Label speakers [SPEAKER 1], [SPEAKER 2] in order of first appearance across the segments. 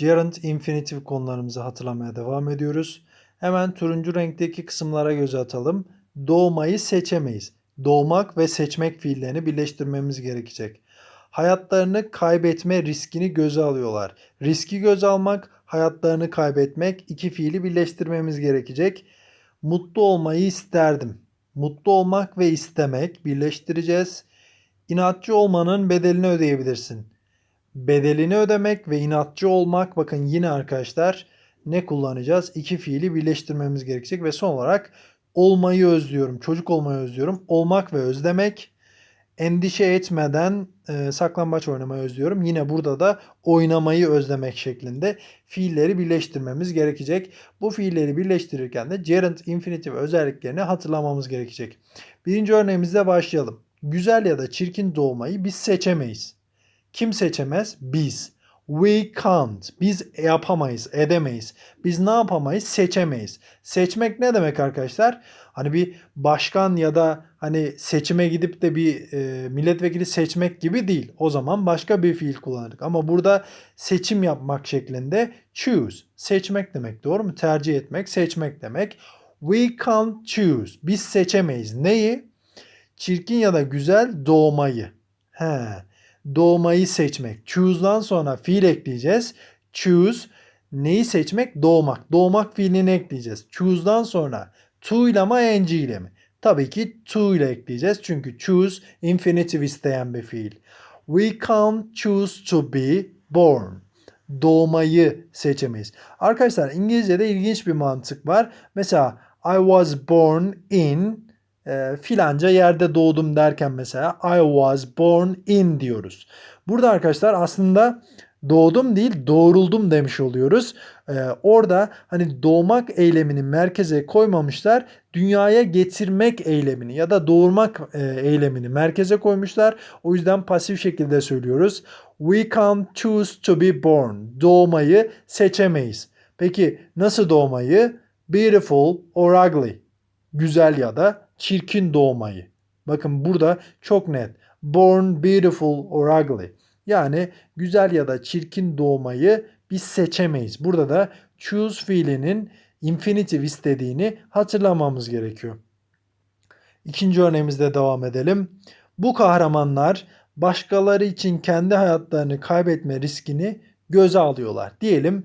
[SPEAKER 1] Gerund infinitive konularımızı hatırlamaya devam ediyoruz. Hemen turuncu renkteki kısımlara göz atalım. Doğmayı seçemeyiz. Doğmak ve seçmek fiillerini birleştirmemiz gerekecek. Hayatlarını kaybetme riskini göze alıyorlar. Riski göze almak, hayatlarını kaybetmek iki fiili birleştirmemiz gerekecek. Mutlu olmayı isterdim. Mutlu olmak ve istemek birleştireceğiz. İnatçı olmanın bedelini ödeyebilirsin. Bedelini ödemek ve inatçı olmak bakın yine arkadaşlar ne kullanacağız? İki fiili birleştirmemiz gerekecek ve son olarak olmayı özlüyorum. Çocuk olmayı özlüyorum. Olmak ve özlemek. Endişe etmeden e, saklambaç oynamayı özlüyorum. Yine burada da oynamayı özlemek şeklinde fiilleri birleştirmemiz gerekecek. Bu fiilleri birleştirirken de gerund infinitive özelliklerini hatırlamamız gerekecek. Birinci örneğimizle başlayalım. Güzel ya da çirkin doğmayı biz seçemeyiz. Kim seçemez? Biz. We can't. Biz yapamayız, edemeyiz. Biz ne yapamayız? Seçemeyiz. Seçmek ne demek arkadaşlar? Hani bir başkan ya da hani seçime gidip de bir e, milletvekili seçmek gibi değil. O zaman başka bir fiil kullanırdık. Ama burada seçim yapmak şeklinde choose. Seçmek demek doğru mu? Tercih etmek, seçmek demek. We can't choose. Biz seçemeyiz. Neyi? Çirkin ya da güzel doğmayı. He doğmayı seçmek. Choose'dan sonra fiil ekleyeceğiz. Choose neyi seçmek? Doğmak. Doğmak fiilini ekleyeceğiz. Choose'dan sonra to ile mi ing ile mi? Tabii ki to ile ekleyeceğiz. Çünkü choose infinitive isteyen bir fiil. We can't choose to be born. Doğmayı seçemeyiz. Arkadaşlar İngilizce'de ilginç bir mantık var. Mesela I was born in e, filanca yerde doğdum derken mesela I was born in diyoruz. Burada arkadaşlar aslında doğdum değil doğruldum demiş oluyoruz. Ee, orada hani doğmak eylemini merkeze koymamışlar. Dünyaya getirmek eylemini ya da doğurmak e, eylemini merkeze koymuşlar. O yüzden pasif şekilde söylüyoruz. We can't choose to be born. Doğmayı seçemeyiz. Peki nasıl doğmayı? Beautiful or ugly. Güzel ya da çirkin doğmayı. Bakın burada çok net. Born beautiful or ugly. Yani güzel ya da çirkin doğmayı biz seçemeyiz. Burada da choose fiilinin infinitive istediğini hatırlamamız gerekiyor. İkinci örneğimizde devam edelim. Bu kahramanlar başkaları için kendi hayatlarını kaybetme riskini göze alıyorlar. Diyelim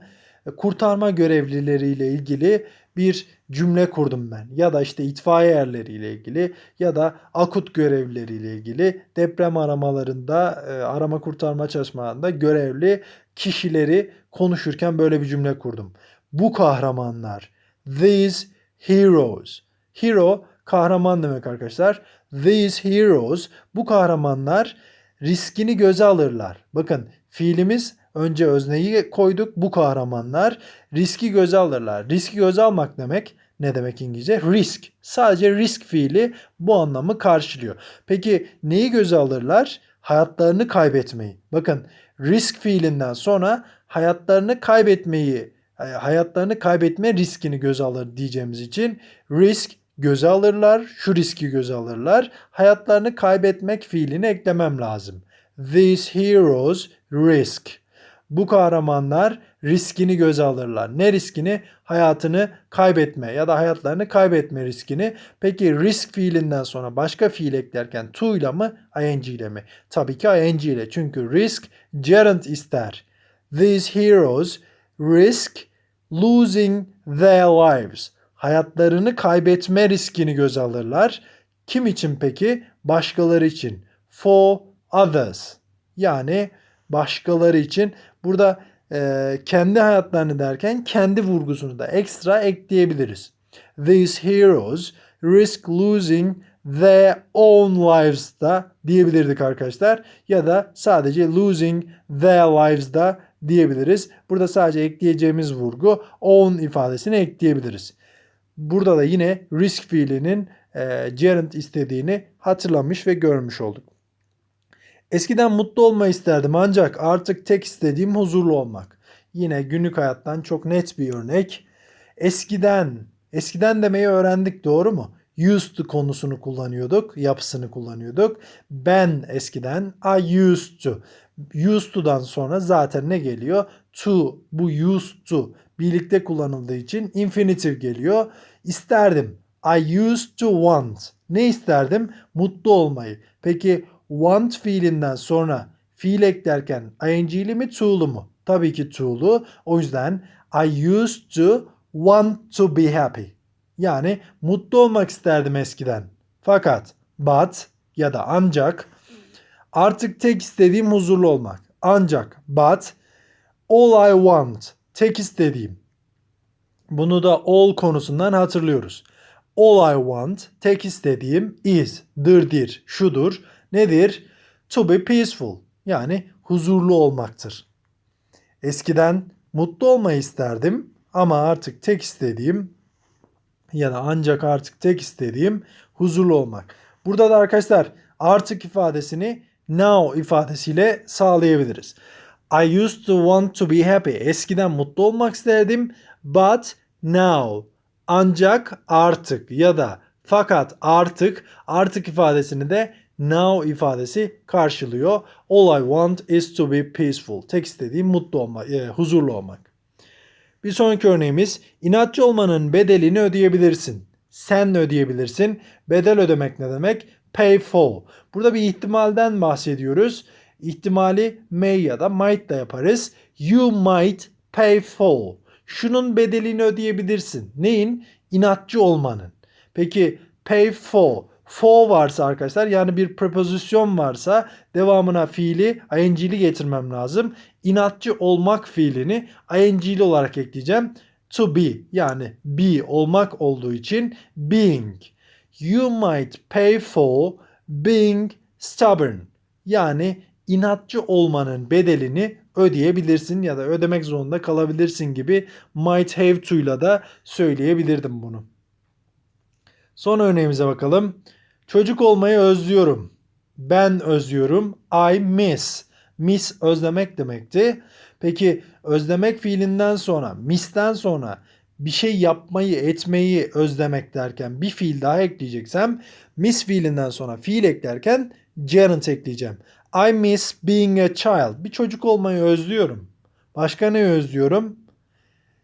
[SPEAKER 1] kurtarma görevlileriyle ilgili bir cümle kurdum ben. Ya da işte itfaiye yerleriyle ilgili ya da akut görevleriyle ilgili deprem aramalarında, e, arama kurtarma çalışmalarında görevli kişileri konuşurken böyle bir cümle kurdum. Bu kahramanlar, these heroes. Hero kahraman demek arkadaşlar. These heroes, bu kahramanlar riskini göze alırlar. Bakın fiilimiz Önce özneyi koyduk. Bu kahramanlar riski göze alırlar. Riski göze almak demek ne demek İngilizce? Risk. Sadece risk fiili bu anlamı karşılıyor. Peki neyi göze alırlar? Hayatlarını kaybetmeyi. Bakın risk fiilinden sonra hayatlarını kaybetmeyi, e, hayatlarını kaybetme riskini göze alır diyeceğimiz için risk göze alırlar. Şu riski göze alırlar. Hayatlarını kaybetmek fiilini eklemem lazım. These heroes risk bu kahramanlar riskini göze alırlar. Ne riskini? Hayatını kaybetme ya da hayatlarını kaybetme riskini. Peki risk fiilinden sonra başka fiil eklerken to ile mi ing ile mi? Tabii ki ing ile. Çünkü risk gerund ister. These heroes risk losing their lives. Hayatlarını kaybetme riskini göze alırlar. Kim için peki? Başkaları için. For others. Yani başkaları için burada e, kendi hayatlarını derken kendi vurgusunu da ekstra ekleyebiliriz. These heroes risk losing their own lives da diyebilirdik arkadaşlar. Ya da sadece losing their lives da diyebiliriz. Burada sadece ekleyeceğimiz vurgu own ifadesini ekleyebiliriz. Burada da yine risk fiilinin e, gerund istediğini hatırlamış ve görmüş olduk. Eskiden mutlu olmayı isterdim ancak artık tek istediğim huzurlu olmak. Yine günlük hayattan çok net bir örnek. Eskiden, eskiden demeyi öğrendik doğru mu? Used konusunu kullanıyorduk, yapısını kullanıyorduk. Ben eskiden, I used to. used to'dan sonra zaten ne geliyor? To bu used to birlikte kullanıldığı için infinitive geliyor. İsterdim. I used to want. Ne isterdim? Mutlu olmayı. Peki want fiilinden sonra fiil eklerken ing'li mi to'lu mu? Tabii ki to'lu. O yüzden I used to want to be happy. Yani mutlu olmak isterdim eskiden. Fakat but ya da ancak artık tek istediğim huzurlu olmak. Ancak but all I want tek istediğim. Bunu da all konusundan hatırlıyoruz. All I want tek istediğim is dırdir şudur. Nedir? To be peaceful yani huzurlu olmaktır. Eskiden mutlu olmayı isterdim ama artık tek istediğim ya da ancak artık tek istediğim huzurlu olmak. Burada da arkadaşlar artık ifadesini now ifadesiyle sağlayabiliriz. I used to want to be happy. Eskiden mutlu olmak isterdim. But now. Ancak artık ya da fakat artık artık ifadesini de now ifadesi karşılıyor. All I want is to be peaceful. Tek istediğim mutlu olmak, e, huzurlu olmak. Bir sonraki örneğimiz inatçı olmanın bedelini ödeyebilirsin. Sen ödeyebilirsin. Bedel ödemek ne demek? Pay for. Burada bir ihtimalden bahsediyoruz. İhtimali may ya da might da yaparız. You might pay for. Şunun bedelini ödeyebilirsin. Neyin? İnatçı olmanın. Peki pay for. For varsa arkadaşlar yani bir preposition varsa devamına fiili ing'li getirmem lazım. İnatçı olmak fiilini ing'li olarak ekleyeceğim. To be yani be olmak olduğu için being. You might pay for being stubborn. Yani inatçı olmanın bedelini ödeyebilirsin ya da ödemek zorunda kalabilirsin gibi might have to'yla da söyleyebilirdim bunu. Son örneğimize bakalım. Çocuk olmayı özlüyorum. Ben özlüyorum. I miss. Miss özlemek demekti. Peki özlemek fiilinden sonra, miss'ten sonra bir şey yapmayı, etmeyi özlemek derken bir fiil daha ekleyeceksem miss fiilinden sonra fiil eklerken gerund ekleyeceğim. I miss being a child. Bir çocuk olmayı özlüyorum. Başka ne özlüyorum?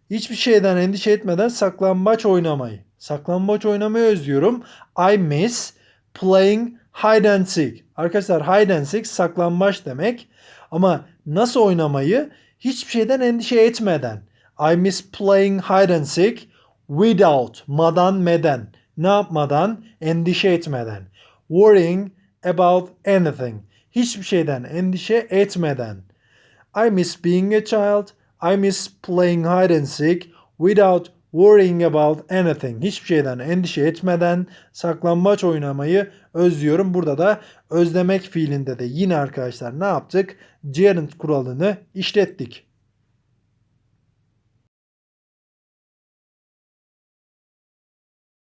[SPEAKER 1] Hiçbir şeyden endişe etmeden saklambaç oynamayı. Saklambaç oynamayı özlüyorum. I miss playing hide and seek. Arkadaşlar hide and seek saklambaç demek. Ama nasıl oynamayı? Hiçbir şeyden endişe etmeden. I miss playing hide and seek without, madan meden. Ne yapmadan? Endişe etmeden. Worrying about anything. Hiçbir şeyden endişe etmeden. I miss being a child. I miss playing hide and seek without worrying about anything. Hiçbir şeyden endişe etmeden saklambaç oynamayı özlüyorum. Burada da özlemek fiilinde de yine arkadaşlar ne yaptık? Gerund kuralını işlettik.